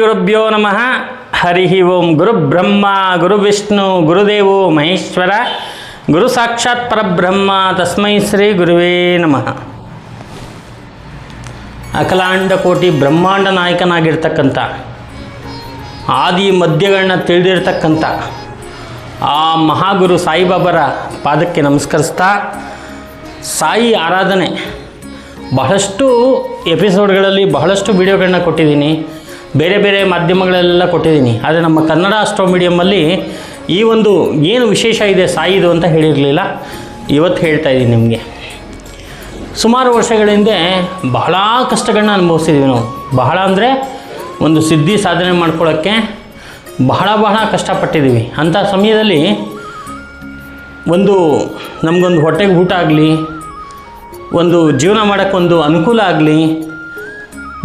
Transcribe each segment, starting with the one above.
ಗುರುಭ್ಯೋ ನಮಃ. ಹರಿ ಓಂ ಗುರು ಬ್ರಹ್ಮ, ಗುರು ವಿಷ್ಣು, ಗುರುದೇವೋ ಮಹೇಶ್ವರ. ಗುರು ಸಾಕ್ಷಾತ್ ಪರಬ್ರಹ್ಮ, ತಸ್ಮೈ ಶ್ರೀ ಗುರುವೇ ನಮಃ. ಅಖಲಾಂಡ ಕೋಟಿ ಬ್ರಹ್ಮಾಂಡ ನಾಯಕನಾಗಿರ್ತಕ್ಕಂಥ, ಆದಿ ಮಧ್ಯಗಳನ್ನ ತಿಳಿದಿರ್ತಕ್ಕಂಥ, ಆ ಮಹಾಗುರು ಸಾಯಿಬಾಬರ ಪಾದಕ್ಕೆ ನಮಸ್ಕರಿಸ್ತಾ, ಸಾಯಿ ಆರಾಧನೆ. ಬಹಳಷ್ಟು ಎಪಿಸೋಡ್ಗಳಲ್ಲಿ ಬಹಳಷ್ಟು ವಿಡಿಯೋಗಳನ್ನ ಕೊಟ್ಟಿದ್ದೀನಿ. ಬೇರೆ ಬೇರೆ ಮಾಧ್ಯಮಗಳಲ್ಲೆಲ್ಲ ಕೊಟ್ಟಿದ್ದೀನಿ. ಆದರೆ ನಮ್ಮ ಕನ್ನಡ ಅಸ್ಟ್ರೋ ಮೀಡಿಯಮಲ್ಲಿ ಈ ಒಂದು ಏನು ವಿಶೇಷ ಇದೆ ಸಾಯಿದು ಅಂತ ಹೇಳಿರಲಿಲ್ಲ. ಇವತ್ತು ಹೇಳ್ತಾ ಇದ್ದೀನಿ ನಿಮಗೆ. ಸುಮಾರು ವರ್ಷಗಳ ಹಿಂದೆ ಬಹಳ ಕಷ್ಟಗಳನ್ನ ಅನುಭವಿಸಿದ್ವಿ ನಾವು. ಬಹಳ ಅಂದರೆ ಒಂದು ಸಿದ್ಧಿ ಸಾಧನೆ ಮಾಡ್ಕೊಳ್ಳೋಕ್ಕೆ ಬಹಳ ಬಹಳ ಕಷ್ಟಪಟ್ಟಿದ್ದೀವಿ ಅಂಥ ಸಮಯದಲ್ಲಿ ಒಂದು ನಮಗೊಂದು ಹೊಟ್ಟೆಗೆ ಊಟ ಆಗಲಿ, ಒಂದು ಜೀವನ ಮಾಡೋಕ್ಕೊಂದು ಅನುಕೂಲ ಆಗಲಿ,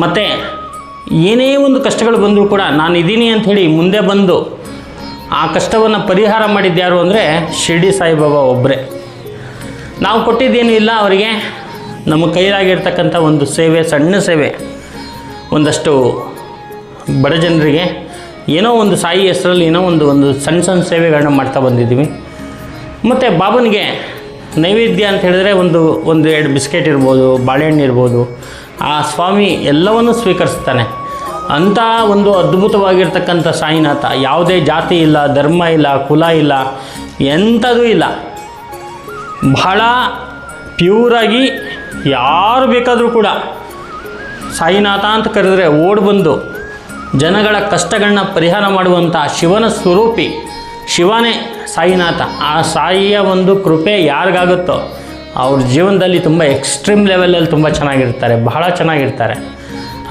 ಮತ್ತು ಏನೇ ಒಂದು ಕಷ್ಟಗಳು ಬಂದರೂ ಕೂಡ ನಾನು ಇದ್ದೀನಿ ಅಂಥೇಳಿ ಮುಂದೆ ಬಂದು ಆ ಕಷ್ಟವನ್ನು ಪರಿಹಾರ ಮಾಡಿದ್ಯಾರು ಅಂದರೆ ಶಿರ್ಡಿ ಸಾಯಿಬಾಬಾ ಒಬ್ಬರೇ ನಾವು ಕೊಟ್ಟಿದ್ದೇನು ಇಲ್ಲ ಅವರಿಗೆ. ನಮ್ಮ ಕೈಲಾಗಿರ್ತಕ್ಕಂಥ ಒಂದು ಸೇವೆ, ಸಣ್ಣ ಸೇವೆ. ಒಂದಷ್ಟು ಬಡ ಜನರಿಗೆ ಏನೋ ಒಂದು ಸಾಯಿ ಹೆಸರಲ್ಲಿ ಏನೋ ಒಂದು ಒಂದು ಸಣ್ಣ ಸಣ್ಣ ಸೇವೆಗಳನ್ನ ಮಾಡ್ತಾ ಬಂದಿದ್ದೀವಿ. ಮತ್ತು ಬಾಬನಿಗೆ ನೈವೇದ್ಯ ಅಂತ ಹೇಳಿದ್ರೆ ಒಂದು ಒಂದು ಎರಡು ಬಿಸ್ಕೆಟ್ ಇರ್ಬೋದು, ಬಾಳೆಹಣ್ಣು ಇರ್ಬೋದು ಆ ಸ್ವಾಮಿ ಎಲ್ಲವನ್ನು ಸ್ವೀಕರಿಸ್ತಾನೆ. ಅಂಥ ಒಂದು ಅದ್ಭುತವಾಗಿರ್ತಕ್ಕಂಥ ಸಾಯಿನಾಥ, ಯಾವುದೇ ಜಾತಿ ಇಲ್ಲ, ಧರ್ಮ ಇಲ್ಲ, ಕುಲ ಇಲ್ಲ, ಎಂಥದೂ ಇಲ್ಲ. ಬಹಳ ಪ್ಯೂರಾಗಿ ಯಾರು ಬೇಕಾದರೂ ಕೂಡ ಸಾಯಿನಾಥ ಅಂತ ಕರೆದರೆ ಓಡ್ ಬಂದು ಜನಗಳ ಕಷ್ಟಗಳನ್ನ ಪರಿಹಾರ ಮಾಡುವಂಥ ಶಿವನ ಸ್ವರೂಪಿ ಶಿವನೇ ಸಾಯಿನಾಥ. ಆ ಸಾಯಿಯ ಒಂದು ಕೃಪೆ ಯಾರಿಗಾಗುತ್ತೋ ಅವ್ರ ಜೀವನದಲ್ಲಿ ತುಂಬ ಎಕ್ಸ್ಟ್ರೀಮ್ ಲೆವೆಲಲ್ಲಿ ತುಂಬ ಚೆನ್ನಾಗಿರ್ತಾರೆ, ಬಹಳ ಚೆನ್ನಾಗಿರ್ತಾರೆ.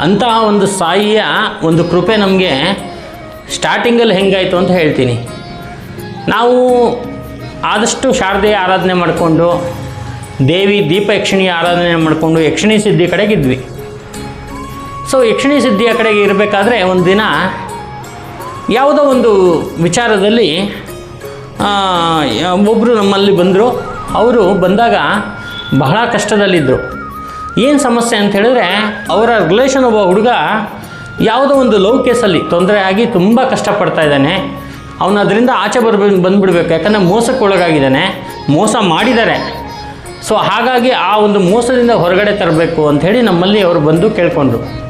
ಅಂತಹ ಒಂದು ಸಾಯಿಯ ಒಂದು ಕೃಪೆ ನಮಗೆ ಸ್ಟಾರ್ಟಿಂಗಲ್ಲಿ ಹೆಂಗಾಯಿತು ಅಂತ ಹೇಳ್ತೀನಿ. ನಾವು ಆದಷ್ಟು ಶಾರದೆಯ ಆರಾಧನೆ ಮಾಡಿಕೊಂಡು, ದೇವಿ ದೀಪ ಯಕ್ಷಿಣಿಯ ಆರಾಧನೆ ಮಾಡಿಕೊಂಡು ಯಕ್ಷಿಣಿ ಸಿದ್ಧಿ ಕಡೆಗಿದ್ವಿ ಸೊ ಯಕ್ಷಿಣಿ ಸಿದ್ಧಿಯ ಕಡೆಗೆ ಇರಬೇಕಾದ್ರೆ ಒಂದು ದಿನ ಯಾವುದೋ ಒಂದು ವಿಚಾರದಲ್ಲಿ ಒಬ್ಬರು ನಮ್ಮಲ್ಲಿ ಬಂದರು. ಅವರು ಬಂದಾಗ ಬಹಳ ಕಷ್ಟದಲ್ಲಿದ್ದರು ಏನು ಸಮಸ್ಯೆ ಅಂತ ಹೇಳಿದ್ರೆ ಅವರ ರಿಲೇಷನ್ ಒಬ್ಬ ಹುಡುಗ ಯಾವುದೋ ಒಂದು ಲವ್ ಕೇಸಲ್ಲಿ ತೊಂದರೆ ಆಗಿ ತುಂಬ ಕಷ್ಟಪಡ್ತಾ ಇದ್ದಾನೆ. ಅವನು ಅದರಿಂದ ಆಚೆ ಬರ್ಬೇಕು ಬಂದುಬಿಡ್ಬೇಕು. ಯಾಕಂದರೆ ಮೋಸಕ್ಕೆ ಒಳಗಾಗಿದ್ದಾನೆ ಮೋಸ ಮಾಡಿದ್ದಾರೆ. ಸೊ ಹಾಗಾಗಿ ಆ ಒಂದು ಮೋಸದಿಂದ ಹೊರಗಡೆ ತರಬೇಕು ಅಂಥೇಳಿ ನಮ್ಮಲ್ಲಿ ಅವರು ಬಂದು ಕೇಳಿಕೊಂಡ್ರು.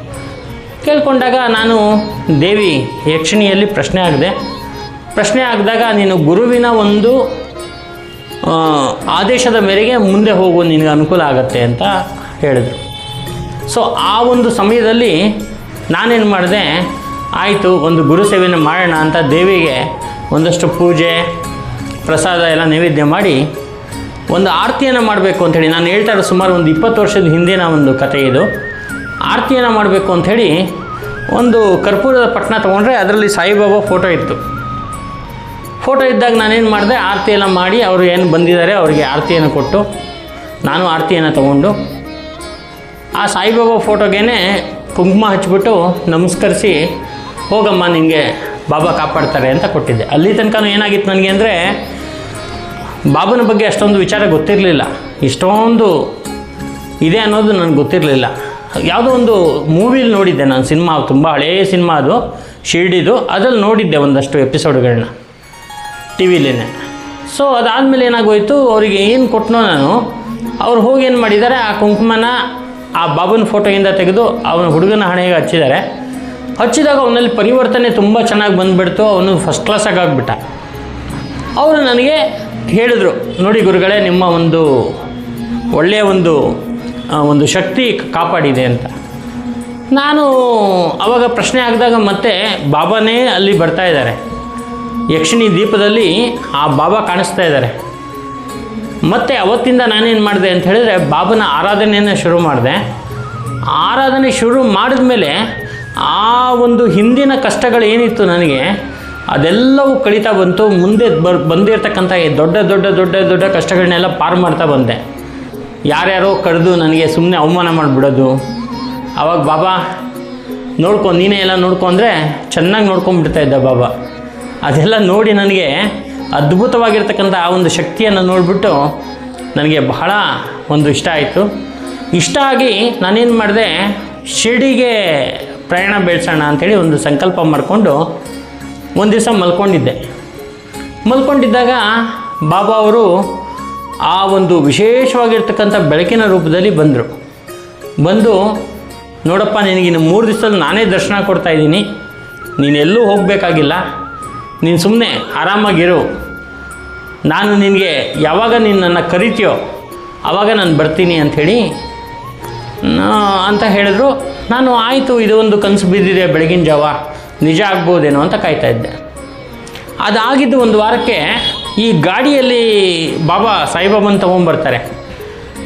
ಕೇಳ್ಕೊಂಡಾಗ ನಾನು, ದೇವಿ, ಯಕ್ಷಿಣಿಯಲ್ಲಿ ಪ್ರಶ್ನೆ ಆಗಿದೆ. ಪ್ರಶ್ನೆ ಆಗಿದಾಗ ನೀನು ಗುರುವಿನ ಒಂದು ಆದೇಶದ ಮೇರೆಗೆ ಮುಂದೆ ಹೋಗು, ನಿನಗೆ ಅನುಕೂಲ ಆಗತ್ತೆ ಅಂತ ಹೇಳಿದರು. ಸೊ ಆ ಒಂದು ಸಮಯದಲ್ಲಿ ನಾನೇನು ಮಾಡಿದೆ, ಆಯಿತು, ಒಂದು ಗುರು ಸೇವೆಯನ್ನು ಮಾಡೋಣ ಅಂತ ದೇವಿಗೆ ಒಂದಷ್ಟು ಪೂಜೆ, ಪ್ರಸಾದ ಎಲ್ಲ ನೈವೇದ್ಯ ಮಾಡಿ ಒಂದು ಆರತಿಯನ್ನು ಮಾಡಬೇಕು ಅಂಥೇಳಿ ನಾನು ಹೇಳ್ತಾ ಇರೋ ಸುಮಾರು ಒಂದು ಇಪ್ಪತ್ತು ವರ್ಷದ ಹಿಂದಿನ ಒಂದು ಕಥೆ ಇದು. ಆರತಿಯನ್ನು ಮಾಡಬೇಕು ಅಂಥೇಳಿ ಒಂದು ಕರ್ಪೂರದ ಪಟ್ಟಣ ತೊಗೊಂಡ್ರೆ ಅದರಲ್ಲಿ ಸಾಯಿಬಾಬಾ ಫೋಟೋ ಇತ್ತು. ಫೋಟೋ ಇದ್ದಾಗ ನಾನೇನು ಮಾಡಿದೆ ಆರತಿಯೆಲ್ಲ ಮಾಡಿ ಅವರು ಏನು ಬಂದಿದ್ದಾರೆ ಅವರಿಗೆ ಆರತಿಯನ್ನು ಕೊಟ್ಟು, ನಾನು ಆರತಿಯನ್ನು ತಗೊಂಡು ಆ ಸಾಯಿಬಾಬಾ ಫೋಟೋಗೇನೆ ಕುಂಕುಮ ಹಚ್ಚಿಬಿಟ್ಟು ನಮಸ್ಕರಿಸಿ, ಹೋಗಮ್ಮ ನಿನಗೆ ಬಾಬಾ ಕಾಪಾಡ್ತಾರೆ ಅಂತ ಕೊಟ್ಟಿದ್ದೆ. ಅಲ್ಲಿ ತನಕ ಏನಾಗಿತ್ತು ನನಗೆ ಅಂದರೆ, ಬಾಬನ ಬಗ್ಗೆ ಅಷ್ಟೊಂದು ವಿಚಾರ ಗೊತ್ತಿರಲಿಲ್ಲ. ಇಷ್ಟೊಂದು ಇದೆ ಅನ್ನೋದು ನನಗೆ ಗೊತ್ತಿರಲಿಲ್ಲ. ಯಾವುದೋ ಒಂದು ಮೂವಿಲಿ ನೋಡಿದ್ದೆ ನಾನು, ಸಿನಿಮಾ, ತುಂಬ ಹಳೆಯ ಸಿನಿಮಾ ಅದು, ಶಿರ್ಡಿದು, ಅದ್ರಲ್ಲಿ ನೋಡಿದ್ದೆ ಒಂದಷ್ಟು ಎಪಿಸೋಡ್ಗಳನ್ನ ಟಿ ವಿಲೇನೆ ಸೊ ಅದಾದಮೇಲೆ ಏನಾಗೋಯ್ತು, ಅವರಿಗೆ ಏನು ಕೊಟ್ಟನೋ ನಾನು, ಅವ್ರು ಹೋಗಿ ಏನು ಮಾಡಿದ್ದಾರೆ, ಆ ಕುಂಕುಮನ, ಆ ಬಾಬನ ಫೋಟೋಯಿಂದ ತೆಗೆದು ಅವನ ಹುಡುಗನ ಹಣೆಗೆ ಹಚ್ಚಿದ್ದಾರೆ. ಹಚ್ಚಿದಾಗ ಅವನಲ್ಲಿ ಪರಿವರ್ತನೆ ತುಂಬ ಚೆನ್ನಾಗಿ ಬಂದುಬಿಡ್ತು, ಅವನು ಫಸ್ಟ್ ಕ್ಲಾಸಾಗಿ ಆಗಿಬಿಟ್ಟ. ಅವರು ನನಗೆ ಹೇಳಿದರು, ನೋಡಿ ಗುರುಗಳೇ, ನಿಮ್ಮ ಒಂದು ಒಳ್ಳೆಯ ಒಂದು ಒಂದು ಶಕ್ತಿ ಕಾಪಾಡಿದೆ ಅಂತ. ನಾನು ಅವಾಗ ಪ್ರಶ್ನೆ ಆಗಿದಾಗ ಮತ್ತೆ, ಬಾಬಾನೇ ಅಲ್ಲಿ ಬರ್ತಾ ಇದ್ದಾರೆ. ಯಕ್ಷಿಣಿ ದೀಪದಲ್ಲಿ ಆ ಬಾಬಾ ಕಾಣಿಸ್ತಾ ಇದ್ದಾರೆ. ಮತ್ತು ಅವತ್ತಿಂದ ನಾನೇನು ಮಾಡಿದೆ ಅಂತ ಹೇಳಿದ್ರೆ ಬಾಬನ ಆರಾಧನೆಯನ್ನು ಶುರು ಮಾಡಿದೆ. ಆರಾಧನೆ ಶುರು ಮಾಡಿದ ಮೇಲೆ ಆ ಒಂದು ಹಿಂದಿನ ಕಷ್ಟಗಳು ಏನಿತ್ತು ನನಗೆ, ಅದೆಲ್ಲವೂ ಕಳೀತಾ ಬಂತು. ಮುಂದೆ ಬರ್, ಬಂದಿರತಕ್ಕಂಥ ದೊಡ್ಡ ದೊಡ್ಡ ದೊಡ್ಡ ದೊಡ್ಡ ಕಷ್ಟಗಳನ್ನೆಲ್ಲ ಪಾರು ಮಾಡ್ತಾ ಬಂದೆ. ಯಾರ್ಯಾರೋ ಕರೆದು ನನಗೆ ಸುಮ್ಮನೆ ಅವಮಾನ ಮಾಡಿಬಿಡೋದು. ಆವಾಗ ಬಾಬಾ, ನೋಡ್ಕೊ, ನೀನೇ ಎಲ್ಲ ನೋಡ್ಕೊಂಡ್ರೆ ಚೆನ್ನಾಗಿ ನೋಡ್ಕೊಂಡ್ಬಿಡ್ತಾ ಇದ್ದ ಬಾಬಾ. ಅದೆಲ್ಲ ನೋಡಿ ನನಗೆ ಅದ್ಭುತವಾಗಿರ್ತಕ್ಕಂಥ ಆ ಒಂದು ಶಕ್ತಿಯನ್ನು ನೋಡಿಬಿಟ್ಟು ನನಗೆ ಬಹಳ ಒಂದು ಇಷ್ಟ ಆಯಿತು. ಇಷ್ಟ ಆಗಿ ನಾನೇನು ಮಾಡಿದೆ, ಶಿರ್ಡಿಗೆ ಪ್ರಯಾಣ ಬೆಳೆಸೋಣ ಅಂಥೇಳಿ ಒಂದು ಸಂಕಲ್ಪ ಮಾಡಿಕೊಂಡು ಒಂದು ದಿವಸ ಮಲ್ಕೊಂಡಿದ್ದೆ. ಮಲ್ಕೊಂಡಿದ್ದಾಗ ಬಾಬಾ ಅವರು ಆ ಒಂದು ವಿಶೇಷವಾಗಿರ್ತಕ್ಕಂಥ ಬೆಳಕಿನ ರೂಪದಲ್ಲಿ ಬಂದರು. ಬಂದು, ನೋಡಪ್ಪ ನಿನಗಿನ್ನು ಮೂರು ದಿವಸದಲ್ಲಿ ನಾನೇ ದರ್ಶನ ಕೊಡ್ತಾ ನೀನೆಲ್ಲೂ ಹೋಗಬೇಕಾಗಿಲ್ಲ ನೀನು ಸುಮ್ಮನೆ ಆರಾಮಾಗಿರು. ನಾನು ನಿನಗೆ ಯಾವಾಗ ನಿನ್ನನ್ನು ನನ್ನ ಕರಿತೀಯೋ ಆವಾಗ ನಾನು ಬರ್ತೀನಿ ಅಂಥೇಳಿ ಅಂತ ಹೇಳಿದ್ರು. ನಾನು ಆಯಿತು, ಇದು ಒಂದು ಕನಸು ಬಿದ್ದಿದೆ, ಬೆಳಗಿನ ಜಾವ. ನಿಜ ಆಗ್ಬೋದೇನೋ ಅಂತ ಕಾಯ್ತಾ ಇದ್ದೆ. ಅದಾಗಿದ್ದು ಒಂದು ವಾರಕ್ಕೆ ಈ ಗಾಡಿಯಲ್ಲಿ ಬಾಬಾ ಸಾಯಿಬಾಬನ್ ತೊಗೊಂಬರ್ತಾರೆ.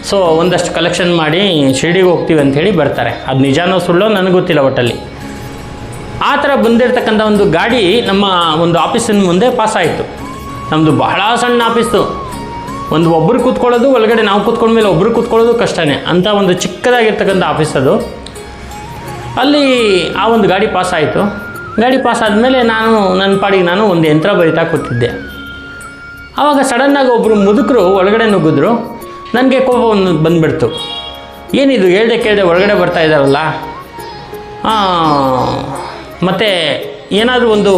ಸೊ ಒಂದಷ್ಟು ಕಲೆಕ್ಷನ್ ಮಾಡಿ, ಶಿರ್ಡಿಗೆ ಹೋಗ್ತೀವಿ ಅಂಥೇಳಿ ಬರ್ತಾರೆ. ಅದು ನಿಜಾನೋ ಸುಳ್ಳೋ ನನಗೆ ಗೊತ್ತಿಲ್ಲ ಒಟ್ಟಲ್ಲಿ. ಆ ಥರ ಬಂದಿರತಕ್ಕಂಥ ಒಂದು ಗಾಡಿ ನಮ್ಮ ಒಂದು ಆಫೀಸಿನ ಮುಂದೆ ಪಾಸ್ ಆಯಿತು. ನಮ್ಮದು ಬಹಳ ಸಣ್ಣ ಆಫೀಸು. ಒಂದು ಒಬ್ಬರು ಕೂತ್ಕೊಳ್ಳೋದು, ಒಳಗಡೆ ನಾವು ಕೂತ್ಕೊಂಡ ಮೇಲೆ ಒಬ್ಬರು ಕೂತ್ಕೊಳ್ಳೋದು ಕಷ್ಟನೇ. ಅಂಥ ಒಂದು ಚಿಕ್ಕದಾಗಿರ್ತಕ್ಕಂಥ ಆಫೀಸ್ ಅದು. ಅಲ್ಲಿ ಆ ಒಂದು ಗಾಡಿ ಪಾಸ್ ಆಯಿತು. ಗಾಡಿ ಪಾಸ್ ಆದಮೇಲೆ ನಾನು, ನನ್ನ ಪಾಡಿಗೆ ನಾನು ಒಂದು ಯಂತ್ರ ಬರಿತಾ ಕೂತಿದ್ದೆ. ಆವಾಗ ಸಡನ್ನಾಗಿ ಒಬ್ಬರು ಮುದುಕರು ಒಳಗಡೆ ನುಗ್ಗಿದ್ರು. ನನಗೆ ಕೋಪ ಒಂದು ಬಂದುಬಿಡ್ತು. ಏನಿದು, ಹೇಳ್ದೆ ಕೇಳಿದೆ ಒಳಗಡೆ ಬರ್ತಾ ಇದ್ದಾರಲ್ಲ? ಮತ್ತು ಏನಾದರೂ ಒಂದು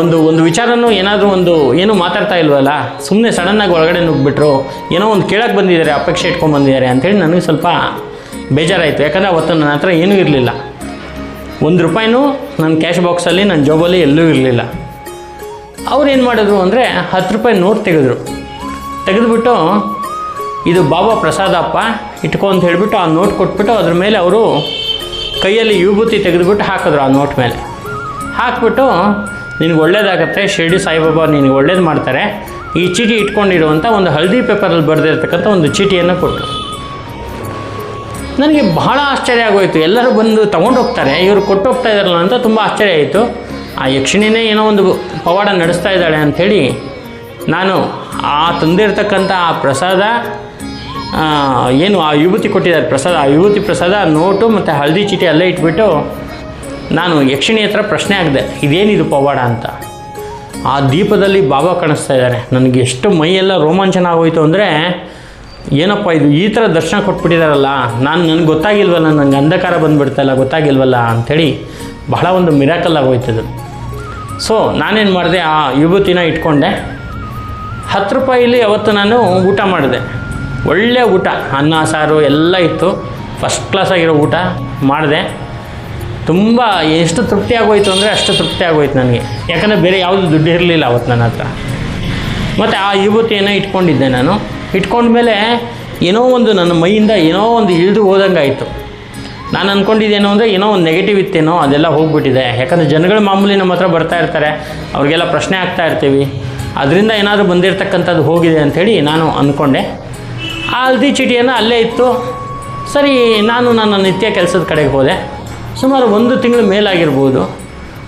ಒಂದು ಒಂದು ವಿಚಾರನೂ ಏನಾದರೂ ಒಂದು ಏನೂ ಮಾತಾಡ್ತಾ ಇಲ್ವಲ್ಲ ಸುಮ್ಮನೆ ಸಡನ್ನಾಗಿ ಒಳಗಡೆ ನುಗ್ಗಿಬಿಟ್ರು ಏನೋ ಒಂದು ಕೇಳಕ್ಕೆ ಬಂದಿದ್ದಾರೆ, ಅಪೇಕ್ಷೆ ಇಟ್ಕೊಂಡು ಬಂದಿದ್ದಾರೆ ಅಂಥೇಳಿ ನನಗೆ ಸ್ವಲ್ಪ ಬೇಜಾರಾಯಿತು. ಯಾಕಂದರೆ ಅವತ್ತು ನನ್ನ ಹತ್ರ ಏನೂ ಇರಲಿಲ್ಲ. ಒಂದು ರೂಪಾಯಿನೂ ನನ್ನ ಕ್ಯಾಶ್ ಬಾಕ್ಸಲ್ಲಿ ನನ್ನ ಜಾಬಲ್ಲಿ ಎಲ್ಲೂ ಇರಲಿಲ್ಲ. ಅವ್ರು ಏನು ಮಾಡಿದ್ರು ಅಂದರೆ ಹತ್ತು ರೂಪಾಯಿ ನೋಟ್ ತೆಗೆದ್ರು. ತೆಗೆದುಬಿಟ್ಟು, ಇದು ಬಾಬಾ ಪ್ರಸಾದಪ್ಪ ಇಟ್ಕೊ ಅಂತ ಹೇಳಿಬಿಟ್ಟು ಆ ನೋಟ್ ಕೊಟ್ಬಿಟ್ಟು ಅದ್ರ ಮೇಲೆ ಅವರು ಕೈಯಲ್ಲಿ ವಿಭೂತಿ ತೆಗೆದುಬಿಟ್ಟು ಹಾಕಿದ್ರು ಆ ನೋಟ್ ಮೇಲೆ. ಹಾಕ್ಬಿಟ್ಟು, ನಿನಗೆ ಒಳ್ಳೇದಾಗತ್ತೆ, ಶಿರ್ಡಿ ಸಾಯಿಬಾಬಾ ನಿನಗೆ ಒಳ್ಳೇದು ಮಾಡ್ತಾರೆ. ಈ ಚೀಟಿ ಇಟ್ಕೊಂಡಿರುವಂಥ ಒಂದು ಹಳದಿ ಪೇಪರಲ್ಲಿ ಬರೆದಿರ್ತಕ್ಕಂಥ ಒಂದು ಚೀಟಿಯನ್ನು ಕೊಟ್ಟರು. ನನಗೆ ಬಹಳ ಆಶ್ಚರ್ಯ ಆಗೋಯಿತು. ಎಲ್ಲರೂ ಬಂದು ತೊಗೊಂಡು ಹೋಗ್ತಾರೆ. ಇವರು ಕೊಟ್ಟು ಹೋಗ್ತಾ ಇದ್ದಾರಲ್ಲ ಅಂತ ತುಂಬ ಆಶ್ಚರ್ಯ ಆಯಿತು. ಆ ಯಕ್ಷಿಣಿನೇ ಏನೋ ಒಂದು ಪವಾಡ ನಡೆಸ್ತಾ ಇದ್ದಾಳೆ ಅಂಥೇಳಿ ನಾನು ಆ ತಂದಿರತಕ್ಕಂಥ ಆ ಪ್ರಸಾದ ಏನು ಆ ವಿಭೂತಿ ಕೊಟ್ಟಿದ್ದಾರೆ ಪ್ರಸಾದ, ಆ ಯುವತಿ ಪ್ರಸಾದ, ನೋಟು ಮತ್ತು ಹಳದಿ ಚೀಟಿ ಅಲ್ಲೇ ಇಟ್ಬಿಟ್ಟು ನಾನು ಯಕ್ಷಿಣಿ ಹತ್ರ ಪ್ರಶ್ನೆ ಆಗಿದೆ ಇದೇನಿದು ಪವಾಡ ಅಂತ? ಆ ದೀಪದಲ್ಲಿ ಬಾಬಾ ಕಾಣಿಸ್ತಾ ಇದ್ದಾರೆ. ನನಗೆ ಎಷ್ಟು ಮೈಯೆಲ್ಲ ರೋಮಾಂಚನ ಆಗೋಯ್ತು ಅಂದರೆ, ಏನಪ್ಪ ಇದು ಈ ಥರ ದರ್ಶನ ಕೊಟ್ಬಿಟ್ಟಿದಾರಲ್ಲ, ನಾನು ನನಗೆ ಗೊತ್ತಾಗಿಲ್ವಲ್ಲ ನನಗೆ ಅಂಧಕಾರ ಬಂದುಬಿಡ್ತಲ್ಲ ಗೊತ್ತಾಗಿಲ್ವಲ್ಲ? ಅಂಥೇಳಿ ಬಹಳ ಒಂದು ಮಿರಾಕಲ್ ಆಗೋಯ್ತದು ಸೊ ನಾನೇನು ಮಾಡಿದೆ, ಆ ವಿಭೂತಿನ ಇಟ್ಕೊಂಡೆ. ಹತ್ತು ರೂಪಾಯಿಲಿ ಅವತ್ತು ನಾನು ಊಟ ಮಾಡಿದೆ. ಒಳ್ಳೆಯ ಊಟ. ಅನ್ನ, ಸಾರು ಎಲ್ಲ ಇತ್ತು. ಫಸ್ಟ್ ಕ್ಲಾಸ್ ಆಗಿರೋ ಊಟ ಮಾಡಿದೆ. ತುಂಬ ಎಷ್ಟು ತೃಪ್ತಿ ಆಗೋಯ್ತು ಅಂದರೆ ಅಷ್ಟು ತೃಪ್ತಿ ಆಗೋಯ್ತು ನನಗೆ. ಯಾಕಂದರೆ ಬೇರೆ ಯಾವುದು ದುಡ್ಡು ಇರಲಿಲ್ಲ ಅವತ್ತು ನನ್ನ ಹತ್ರ. ಮತ್ತು ಆ ವಿಭೂತಿಯನ್ನು ಇಟ್ಕೊಂಡಿದ್ದೆ ನಾನು. ಇಟ್ಕೊಂಡ ಮೇಲೆ ಏನೋ ಒಂದು ನನ್ನ ಮೈಯಿಂದ ಏನೋ ಒಂದು ಇಳಿದು ಹೋದಂಗೆ ಆಯಿತು ನಾನು ಅಂದ್ಕೊಂಡಿದ್ದೇನು ಅಂದರೆ ಏನೋ ಒಂದು ನೆಗೆಟಿವ್ ಇತ್ತೇನೋ, ಅದೆಲ್ಲ ಹೋಗ್ಬಿಟ್ಟಿದೆ. ಯಾಕಂದರೆ ಜನಗಳು ಮಾಮೂಲಿ ನಮ್ಮ ಹತ್ರ ಬರ್ತಾ ಇರ್ತಾರೆ. ಅವ್ರಿಗೆಲ್ಲ ಪ್ರಶ್ನೆ ಆಗ್ತಾ ಇರ್ತೀವಿ. ಅದರಿಂದ ಏನಾದರೂ ಬಂದಿರತಕ್ಕಂಥದ್ದು ಹೋಗಿದೆ ಅಂಥೇಳಿ ನಾನು ಅಂದ್ಕೊಂಡೆ ಆ ಹಲ್ದಿ ಚೀಟಿಯನ್ನು ಅಲ್ಲೇ ಇತ್ತು. ಸರಿ, ನಾನು ನನ್ನ ನಿತ್ಯ ಕೆಲಸದ ಕಡೆಗೆ ಹೋದೆ. ಸುಮಾರು ಒಂದು ತಿಂಗಳು ಮೇಲಾಗಿರ್ಬೋದು.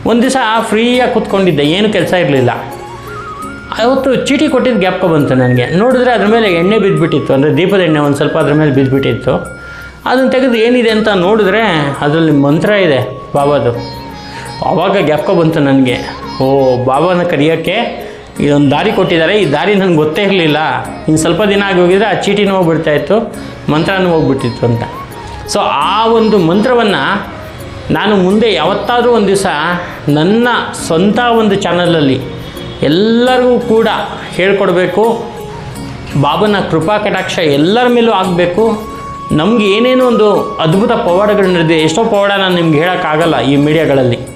ಒಂದು ದಿವಸ ಫ್ರೀಯಾಗಿ ಕೂತ್ಕೊಂಡಿದ್ದೆ, ಏನು ಕೆಲಸ ಇರಲಿಲ್ಲ. ಅವತ್ತು ಚೀಟಿ ಕೊಟ್ಟಿದ್ದು ಗ್ಯಾಪ್ಕೊ ಬಂತು ನನಗೆ. ನೋಡಿದ್ರೆ ಅದ್ರ ಮೇಲೆ ಎಣ್ಣೆ ಬಿದ್ದುಬಿಟ್ಟಿತ್ತು ಅಂದರೆ ದೀಪದ ಎಣ್ಣೆ ಒಂದು ಸ್ವಲ್ಪ ಅದ್ರ ಮೇಲೆ ಬಿದ್ದುಬಿಟ್ಟಿತ್ತು ಅದನ್ನು ತೆಗೆದು ಏನಿದೆ ಅಂತ ನೋಡಿದ್ರೆ ಅದರಲ್ಲಿ ಮಂತ್ರ ಇದೆ ಬಾಬಾದು. ಆವಾಗ ಗ್ಯಾಪ್ಕೊ ಬಂತು ನನಗೆ. ಓ, ಬಾಬಾನ ಕರೆಯೋಕ್ಕೆ ಇದೊಂದು ದಾರಿ ಕೊಟ್ಟಿದ್ದಾರೆ. ಈ ದಾರಿ ನನಗೆ ಗೊತ್ತೇ ಇರಲಿಲ್ಲ. ಇನ್ನು ಸ್ವಲ್ಪ ದಿನ ಆಗಿ ಹೋಗಿದ್ರೆ ಆ ಚೀಟಿನೂ ಹೋಗ್ಬಿಡ್ತಾ ಇತ್ತು. ಮಂತ್ರನೂ ಹೋಗ್ಬಿಟ್ಟಿತ್ತು ಅಂತ. ಸೊ ಆ ಒಂದು ಮಂತ್ರವನ್ನು ನಾನು ಮುಂದೆ ಯಾವತ್ತಾದರೂ ಒಂದು ದಿವಸ ನನ್ನ ಸ್ವಂತ ಒಂದು ಚಾನಲಲ್ಲಿ ಎಲ್ಲರಿಗೂ ಕೂಡ ಹೇಳ್ಕೊಡ್ಬೇಕು. ಬಾಬನ ಕೃಪಾ ಕಟಾಕ್ಷ ಎಲ್ಲರ ಮೇಲೂ ಆಗಬೇಕು. ನಮಗೆ ಏನೇನೋ ಒಂದು ಅದ್ಭುತ ಪವಾಡಗಳು ನಡೆದಿದೆ ಎಷ್ಟೋ ಪವಾಡ ನಾನು ನಿಮ್ಗೆ ಹೇಳೋಕ್ಕಾಗಲ್ಲ ಈ ಮೀಡಿಯಾಗಳಲ್ಲಿ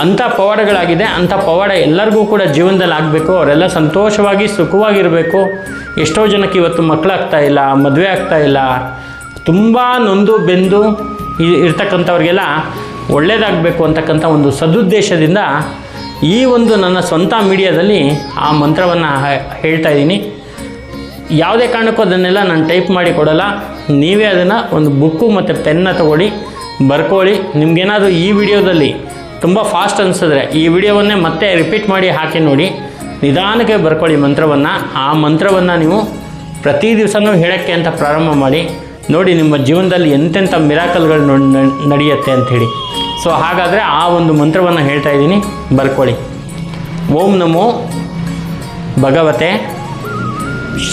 ಅಂಥ ಪವಾಡಗಳಾಗಿದೆ, ಅಂಥ ಪವಾಡ ಎಲ್ಲರಿಗೂ ಕೂಡ ಜೀವನದಲ್ಲಿ ಆಗಬೇಕು, ಅವರೆಲ್ಲ ಸಂತೋಷವಾಗಿ, ಸುಖವಾಗಿರಬೇಕು. ಎಷ್ಟೋ ಜನಕ್ಕೆ ಇವತ್ತು ಮಕ್ಕಳಾಗ್ತಾ ಇಲ್ಲ, ಮದುವೆ ಆಗ್ತಾ ಇಲ್ಲ, ತುಂಬ ನೊಂದು, ಬೆಂದು ಇರ್ತಕ್ಕಂಥವ್ರಿಗೆಲ್ಲ ಒಳ್ಳೆಯದಾಗಬೇಕು ಅಂತಕ್ಕಂಥ ಒಂದು ಸದುದ್ದೇಶದಿಂದ ಈ ಒಂದು ನನ್ನ ಸ್ವಂತ ಮೀಡಿಯಾದಲ್ಲಿ ಆ ಮಂತ್ರವನ್ನು ಹೇಳ್ತಾ ಇದ್ದೀನಿ. ಯಾವುದೇ ಕಾರಣಕ್ಕೂ ಅದನ್ನೆಲ್ಲ ನಾನು ಟೈಪ್ ಮಾಡಿ ಕೊಡಲ್ಲ. ನೀವೇ ಅದನ್ನು ಒಂದು ಬುಕ್ಕು ಮತ್ತು ಪೆನ್ನ ತಗೊಳ್ಳಿ, ಬರ್ಕೊಳ್ಳಿ. ನಿಮಗೇನಾದರೂ ಈ ವಿಡಿಯೋದಲ್ಲಿ ತುಂಬ ಫಾಸ್ಟ್ ಅನಿಸಿದ್ರೆ, ಈ ವಿಡಿಯೋವನ್ನೇ ಮತ್ತೆ ರಿಪೀಟ್ ಮಾಡಿ ಹಾಕಿ ನೋಡಿ. ನಿಧಾನಕ್ಕೆ ಬರ್ಕೊಳ್ಳಿ ಮಂತ್ರವನ್ನು. ಆ ಮಂತ್ರವನ್ನು ನೀವು ಪ್ರತಿ ದಿವಸನೂ ಹೇಳೋಕ್ಕೆ ಅಂತ ಪ್ರಾರಂಭ ಮಾಡಿ. ನೋಡಿ, ನಿಮ್ಮ ಜೀವನದಲ್ಲಿ ಎಂತೆಂಥ ಮಿರಾಕಲ್ಗಳು ನಡೆಯುತ್ತೆ ಅಂಥೇಳಿ ಸೊ ಹಾಗಾದರೆ ಆ ಒಂದು ಮಂತ್ರವನ್ನು ಹೇಳ್ತಾ ಇದ್ದೀನಿ. ಬರ್ಕೊಳ್ಳಿ. ಓಂ ನಮೋ ಭಗವತೆ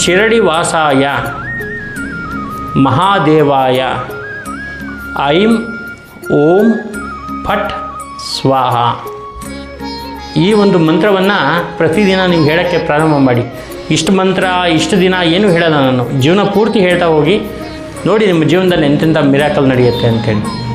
ಶಿರಡಿವಾಸಾಯ ಮಹಾದೇವಾಯ. ಐಂ ಓಂ ಫಟ್ ಸ್ವಾಹ. ಈ ಒಂದು ಮಂತ್ರವನ್ನು ಪ್ರತಿದಿನ ನೀವು ಹೇಳೋಕ್ಕೆ ಪ್ರಾರಂಭ ಮಾಡಿ. ಇಷ್ಟು ಮಂತ್ರ, ಇಷ್ಟು ದಿನ ಏನು ಹೇಳೋಲ್ಲ ನಾನು. ಜೀವನ ಪೂರ್ತಿ ಹೇಳ್ತಾ ಹೋಗಿ, ನೋಡಿ ನಿಮ್ಮ ಜೀವನದಲ್ಲಿ ಎಂತೆಂಥ ಮಿರಾಕಲ್ ನಡೆಯುತ್ತೆ ಅಂತೇಳಿ.